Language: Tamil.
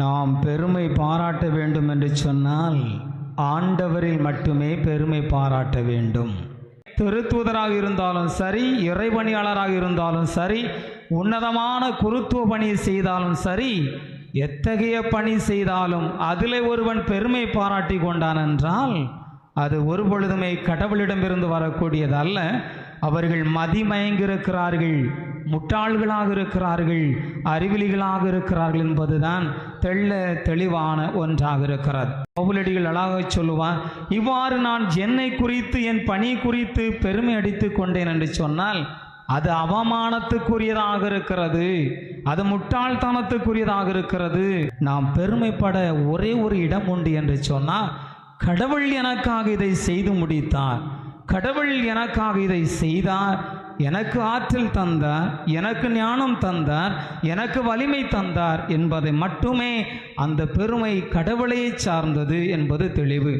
நாம் பெருமை பாராட்ட வேண்டும் என்று சொன்னால் ஆண்டவரில் மட்டுமே பெருமை பாராட்ட வேண்டும். திருத்துவதராக இருந்தாலும் சரி இறைபணியாளராக இருந்தாலும் சரி உன்னதமான குருத்துவ பணி செய்தாலும் சரி எத்தகைய பணி செய்தாலும் அதிலே ஒருவன் பெருமை பாராட்டி கொண்டான் என்றால் அது ஒரு பொழுதுமே கடவுளிடமிருந்து வரக்கூடியதல்ல. அவர்கள் மதிமயங்கிருக்கிறார்கள் முட்டாள்களாக இருக்கிறார்கள் அறிவிலிகளாக இருக்கிறார்கள் என்பதுதான் தெள்ள தெளிவான ஒன்றாக இருக்கிறது. பவுலடிகள் அழகாக சொல்லுவான் இவ்வாறு நான் என்னை குறித்து என் பணி குறித்து பெருமை அடித்து கொண்டேன் என்று சொன்னால் அது அவமானத்துக்குரியதாக இருக்கிறது. அது முட்டாள்தனத்துக்குரியதாக இருக்கிறது. நாம் பெருமைப்பட ஒரே ஒரு இடம் உண்டு என்று சொன்னால் கடவுள் எனக்காக இதை செய்து முடித்தார். கடவுள் எனக்காக இதை செய்தார். எனக்கு ஆற்றல் தந்தார் எனக்கு ஞானம் தந்தார் எனக்கு வலிமை தந்தார் என்பதை மட்டுமே அந்த பெருமை கடவுளையே சார்ந்தது என்பது தெளிவு.